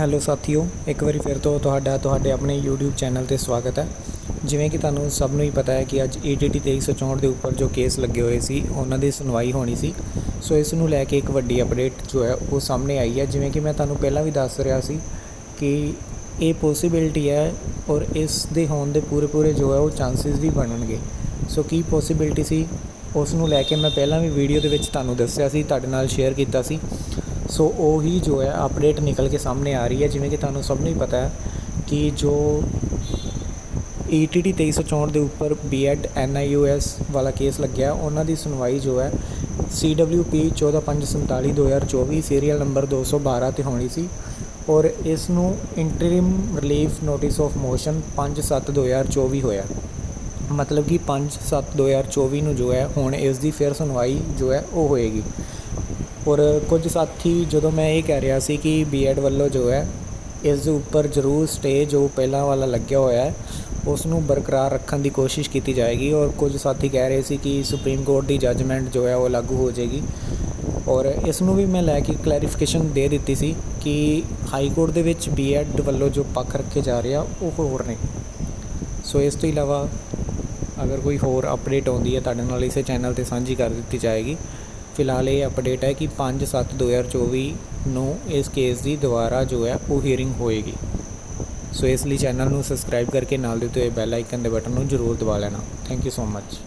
Hello ਸਾਥੀਓ, ਇੱਕ ਵਾਰੀ ਫਿਰ ਤੋਂ ਤੁਹਾਡਾ, ਤੁਹਾਡੇ ਆਪਣੇ YouTube ਚੈਨਲ ਤੇ ਸਵਾਗਤ ਹੈ। ਜਿਵੇਂ ਕਿ ਤੁਹਾਨੂੰ ਸਭ ਨੂੰ ਹੀ ਪਤਾ ਹੈ ਕਿ ਅੱਜ ETT 2364 ਦੇ ਉੱਪਰ ਜੋ ਕੇਸ ਲੱਗੇ ਹੋਏ ਸੀ, ਉਹਨਾਂ ਦੀ ਸੁਣਵਾਈ ਹੋਣੀ ਸੀ। ਸੋ ਇਸ ਨੂੰ ਲੈ ਕੇ ਇੱਕ ਵੱਡੀ ਅਪਡੇਟ ਜੋ ਹੈ, ਉਹ ਸਾਹਮਣੇ ਆਈ ਹੈ। ਜਿਵੇਂ ਕਿ ਮੈਂ ਤੁਹਾਨੂੰ ਪਹਿਲਾਂ ਵੀ ਦੱਸ ਰਿਹਾ ਸੀ ਕਿ ਇਹ ਪੋਸੀਬਿਲਿਟੀ ਹੈ ਔਰ ਇਸ ਦੇ ਹੋਣ ਦੇ ਪੂਰੇ ਪੂਰੇ ਜੋ ਹੈ, ਉਹ ਚਾਂਸਸ ਵੀ ਬਣਨਗੇ। ਸੋ ਕੀ ਪੋਸੀਬਿਲਿਟੀ ਸੀ? ਉਸ ਨੂੰ ਲੈ ਕੇ ਮੈਂ ਪਹਿਲਾਂ ਵੀ ਵੀਡੀਓ ਦੇ ਵਿੱਚ ਤੁਹਾਨੂੰ ਦੱਸਿਆ ਸੀ, ਤੁਹਾਡੇ ਨਾਲ ਸ਼ੇਅਰ ਕੀਤਾ ਸੀ। ਸੋ ਉਹੀ ਜੋ ਹੈ ਅਪਡੇਟ ਨਿਕਲ ਕੇ ਸਾਹਮਣੇ ਆ ਰਹੀ ਹੈ। ਜਿਵੇਂ ਕਿ ਤੁਹਾਨੂੰ ਸਭ ਨੂੰ ਹੀ ਪਤਾ ਹੈ ਕਿ ਜੋ E ETT 2364 ਦੇ ਉੱਪਰ B.Ed NIUS ਵਾਲਾ ਕੇਸ ਲੱਗਿਆ, ਉਹਨਾਂ ਦੀ ਸੁਣਵਾਈ ਜੋ ਹੈ CWP 14547 2024 ਸੀਰੀਅਲ ਨੰਬਰ 212 ਤੇ ਹੋਣੀ ਸੀ ਔਰ ਇਸ ਨੂੰ interim relief notice of motion 5/7/2024 ਹੋਇਆ। ਮਤਲਬ ਕਿ 5/7/2024 ਨੂੰ ਜੋ ਹੈ, ਹੁਣ ਇਸ ਦੀ ਫਿਰ ਸੁਣਵਾਈ ਜੋ ਹੈ, ਉਹ ਹੋਏਗੀ। ਔਰ ਕੁਝ ਸਾਥੀ ਜਦੋਂ ਮੈਂ ਇਹ ਕਹਿ ਰਿਹਾ ਸੀ ਕਿ ਬੀਐਡ ਵੱਲੋਂ ਜੋ ਹੈ, ਇਸ ਦੇ ਉੱਪਰ ਜ਼ਰੂਰ ਸਟੇ ਜੋ ਪਹਿਲਾਂ ਵਾਲਾ ਲੱਗਿਆ ਹੋਇਆ ਹੈ ਉਸ ਨੂੰ ਬਰਕਰਾਰ ਰੱਖਣ ਦੀ ਕੋਸ਼ਿਸ਼ ਕੀਤੀ ਜਾਏਗੀ। ਔਰ ਕੁਝ ਸਾਥੀ ਕਹਿ ਰਹੇ ਸੀ ਕਿ ਸੁਪਰੀਮ ਕੋਰਟ ਦੀ ਜੱਜਮੈਂਟ ਜੋ ਹੈ, ਉਹ ਲਾਗੂ ਹੋ ਜਾਏਗੀ। ਔਰ ਇਸ ਨੂੰ ਵੀ ਮੈਂ ਲੈ ਕੇ ਕਲੈਰੀਫਿਕੇਸ਼ਨ ਦੇ ਦਿੱਤੀ ਸੀ ਕਿ ਹਾਈ ਕੋਰਟ ਦੇ ਵਿੱਚ ਬੀਐਡ ਵੱਲੋਂ ਜੋ ਪੱਖ ਰੱਖੇ ਜਾ ਰਹੇ ਆ, ਉਹ ਹੋਰ ਨੇ। ਸੋ ਇਸ ਤੋਂ ਇਲਾਵਾ ਅਗਰ ਕੋਈ ਹੋਰ ਅਪਡੇਟ ਆਉਂਦੀ ਹੈ, ਤੁਹਾਡੇ ਨਾਲ ਇਸੇ ਚੈਨਲ ਤੇ ਸਾਂਝੀ ਕਰ ਦਿੱਤੀ ਜਾਏਗੀ। ਫਿਲਹਾਲ ਇਹ ਅਪਡੇਟ ਹੈ ਕਿ 5/7/2024 ਨੂੰ ਇਸ ਕੇਸ ਦੀ ਦੁਬਾਰਾ ਜੋ ਹੈ, ਉਹ ਹੀਅਰਿੰਗ ਹੋਏਗੀ। ਸੋ ਇਸ ਲਈ ਚੈਨਲ ਨੂੰ ਸਬਸਕ੍ਰਾਈਬ ਕਰਕੇ ਨਾਲ ਦੇ ਉੱਤੇ ਬੈਲ ਆਈਕਨ ਦੇ ਬਟਨ ਨੂੰ ਜ਼ਰੂਰ ਦਬਾ ਲੈਣਾ। Thank you so much